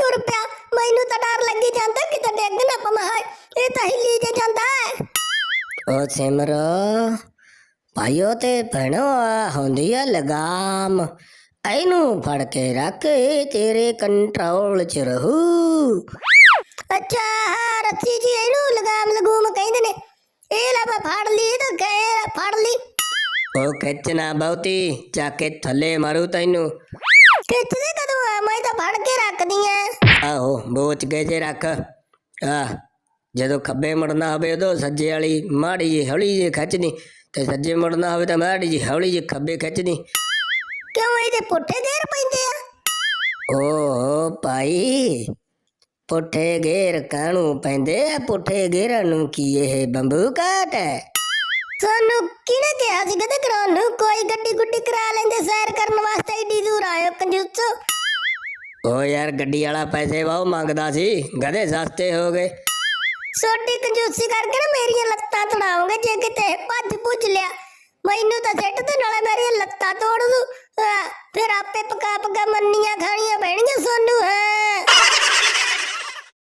ਤੁਰ ਪਿਆ। ਮੈਨੂੰ ਤਾਂ ਡਰ ਲੱਗੀ ਜਾਂਦਾ ਕਿਤੇ ਡਿੱਗ ਨਾ ਪਵਾਂ ਇਹ ਤਾਂ ਹਿੱਲੀ ਜੇ ਜਾਂਦਾ ਓ ਸਿਮਰ ਭਾਈਓ ਤੇ ਭੈਣੋ ਆ ਹੁੰਦੀ ਆ ਲਗਾਮ। ਇਹਨੂੰ ਫੜ ਕੇ ਰੱਖ ਇਹ ਤੇਰੇ ਕੰਟਰੋਲ 'ਚ ਰਹੂ। ਅੱਛਾ ਹਾਂ ਰੱਸੀ ਜੀ ਇਹਨੂੰ ਲਗਾਮ ਲਗੂਮ ਕਹਿੰਦੇ ਨੇ। ਇਹ ਲੈ ਮੈਂ ਫੜ ਲਈ ਤਾਂ ਗਏ ਫੜ ਲਈ। ਉਹ ਖਿੱਚਣਾ ਬਹੁਤੀ ਚੱਕ ਕੇ ਥੱਲੇ ਮਾਰੂ ਤੈਨੂੰ। ਖਿੱਚਦੇ ਕਦੋਂ ਆ? ਮੈਂ ਤਾਂ ਫੜ ਕੇ ਰੱਖਦੀ ਆ। ਆਹੋ ਬੋਚ ਕੇ ਜੇ ਰੱਖ। ਆ ਜਦੋਂ ਖੱਬੇ ਮੁੜਨਾ ਹੋਵੇ ਉਦੋਂ ਸੱਜੇ ਵਾਲੀ ਮਾੜੀ ਜੀ ਹੌਲੀ ਜੀ ਖਿੱਚਣੀ ਤੇ ਸੱਜੇ ਮੁੜਨਾ ਹੋਵੇ ਤਾਂ ਮਾੜੀ ਜੀ ਹੌਲੀ ਜੀ ਖੱਬੇ ਖਿੱਚਣੀ ਕਿਉਂ ਇਹਦੇ ਪੁੱਠੇ ਗੇਰ ਪੈਂਦੇ ਆ? ਓ ਭਾਈ ਪੁੱਠੇ ਗੇਰ ਕਾਣੂ ਪੈਂਦੇ ਆ? ਪੁੱਠੇ ਗੇਰਾਂ ਨੂੰ ਕੀ ਇਹ ਬੰਬੂ ਕਾਟ ਹੈ? ਤੁਹਾਨੂੰ ਕਿਹਨੇ ਕਿਹਾ ਸੀ ਕਦੇ ਕਰਾਉਣ ਨੂੰ ਕੋਈ ਗੱਡੀ ਗੁੱਡੀ ਕਰਾ ਲੈਂਦੇ ਸੈਰ ਕਰਨ ਵਾਸਤੇ? ਆਇਓ ਕੰਜੂਸੋ ਓ ਯਾਰ ਗੱਡੀ ਵਾਲਾ ਪੈਸੇ ਬਹੁਤ ਮੰਗਦਾ ਸੀ ਗਧੇ ਸਸਤੇ ਹੋ ਗਏ। ਛੋਟੀ ਕੰਜੂਸੀ ਕਰਕੇ ਨਾ ਮੇਰੀਆਂ ਲੱਤਾਂ ਤੜਾਉਂਗੇ ਜੇ ਕਿਤੇ ਭੱਜ ਭੁੱਜ ਲਿਆ। ਮੈਨੂੰ ਤਾਂ ਸਿੱਟ ਤੇ ਨਾਲੇ ਮੇਰੀਆਂ ਲੱਤਾਂ ਤੋੜ ਦੂ। ਫਿਰ ਆਪੇ ਪਕਾ ਪਕਾ ਮੰਨੀਆਂ ਖਾਣੀਆਂ ਪੈਣਗੀਆਂ ਸੋਨੂੰ।